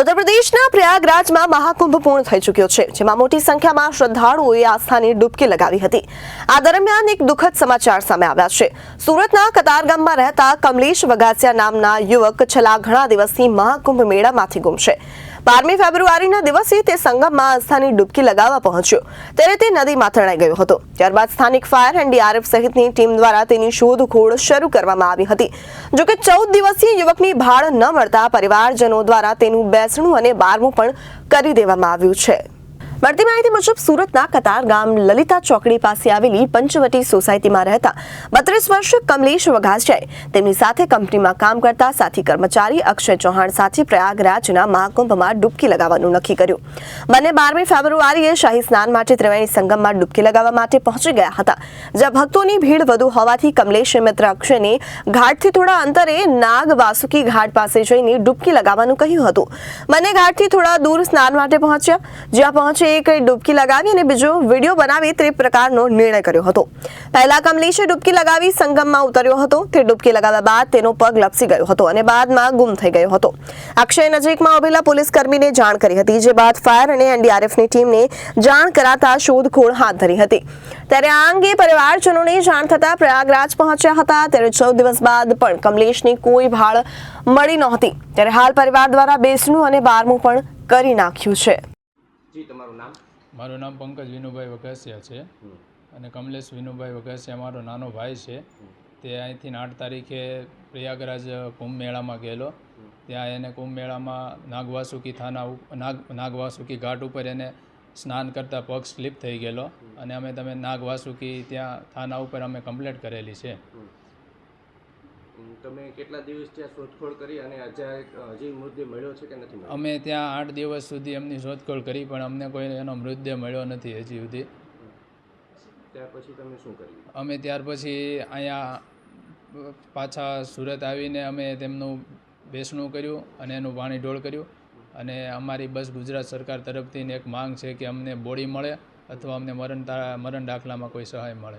ઉત્તર પ્રદેશના પ્રયાગરાજમાં મહાકુંભ પૂર્ણ થઈ ચૂક્યો છે, જેમાં મોટી સંખ્યામાં શ્રદ્ધાળુઓએ આસ્થાની ડૂબકી લગાવી હતી. આ દરમિયાન એક દુઃખદ સમાચાર સામે આવ્યા છે. સુરતના કતારગામમાં રહેતા કમલેશ વગાસિયા નામના યુવક છેલ્લા ઘણા દિવસથી મહાકુંભ મેળામાંથી ગુમ છે બારમી ફેબ્રુઆરીના દિવસે તે સંગમમાં આસ્થાની ડૂબકી લગાવવા પહોંચ્યો. ત્યારે તે નદીમાં તણાઈ ગયો હતો. ત્યારબાદ સ્થાનિક ફાયર એનડીઆરએફ સહિતની ટીમ દ્વારા તેની શોધખોળ શરૂ કરવામાં આવી હતી. જોકે ચૌદ દિવસીય યુવકની ભાળ ન મળતા પરિવારજનો દ્વારા તેનું બેસણું અને બારમું પણ કરી દેવામાં આવ્યું છે. મળતી માહિતી મુજબ સુરતના કતાર ગામ લલિતા ચોકડી પાસે આવેલી પંચવટી સોસાયટીમાં રહેતા બત્રીસ વર્ષ કમલેશ વઘાસિયાએ તેમની સાથે કંપનીમાં કામ કરતા સાથી કર્મચારી અક્ષય ચૌહાણ સાથે પ્રયાગરાજના મહાકુંભમાં ડૂબકી લગાવવાનું નક્કી કર્યું. બંને બારમી ફેબ્રુઆરીએ શાહી સ્નાન માટે ત્રિવેણી સંગમમાં ડૂબકી લગાવવા માટે પહોંચી ગયા હતા. જ્યાં ભક્તોની ભીડ વધુ હોવાથી કમલેશે મિત્ર અક્ષયને ઘાટથી થોડા અંતરે નાગ વાસુકી ઘાટ પાસે જઈને ડૂબકી લગાવવાનું કહ્યું હતું. બંને ઘાટથી થોડા દૂર સ્નાન માટે પહોંચ્યા. જ્યાં પહોંચે એક ડૂબકી લગાવી અને બીજો વીડિયો બનાવી તે પ્રકારનો નિર્ણય કર્યો હતો. પહેલા કમલેશે ડૂબકી લગાવી સંગમમાં ઉતર્યો હતો. તે ડૂબકી લગાવ્યા બાદ તેનો પગ લપસી ગયો હતો અને બાદમાં ગુમ થઈ ગયો હતો. અક્ષય નજીકમાં ઉભેલા પોલીસ કર્મીને જાણ કરી હતી, જે બાદ ફાયર અને એનડીઆરએફની ટીમને જાણ કરાતા શોધખોળ હાથ ધરી હતી. ત્યારે આ અંગે પરિવારજનોને જાણ થતા પ્રયાગરાજ પહોંચ્યા હતા. ત્યારે ચૌદ દિવસ બાદ પણ કમલેશની કોઈ ભાળ મળી નહોતી. ત્યારે હાલ પરિવાર દ્વારા બેસણું અને બારમું પણ કરી નાખ્યું છે. જી તમારું નામ? મારું નામ પંકજ વિનુભાઈ વઘાસિયા છે. અને કમલેશ વિનુભાઈ વઘાસિયા મારો નાનો ભાઈ છે. તે અહીંથી આઠ તારીખે પ્રયાગરાજ કુંભ મેળામાં ગયેલો ત્યાં એને કુંભ મેળામાં નાગવાસુકી થાના ઉપ- નાગ નાગવાસુકી ઘાટ ઉપર એને સ્નાન કરતાં પગ સ્લીપ થઈ ગયેલો. અને અમે તમે નાગવાસુકી ત્યાં થાના ઉપર અમે કમ્પ્લેટ કરેલી છે. તમે કેટલા દિવસ ત્યાં શોધખોળ કરી અને હજી મૃતદેહ મળ્યો છે કે નથી અમે ત્યાં આઠ દિવસ સુધી એમની શોધખોળ કરી પણ અમને કોઈ એનો મૃતદેહ મળ્યો નથી હજી સુધી. ત્યાર પછી તમે શું કર્યું? અમે ત્યાર પછી અહીંયા પાછા સુરત આવીને અમે તેમનું બેસણું કર્યું અને એનું પાણી ઢોળ કર્યું. અને અમારી બસ ગુજરાત સરકાર તરફથી એક માંગ છે કે અમને બોડી મળે અથવા અમને મરણ તા- મરણ દાખલામાં કોઈ સહાય મળે.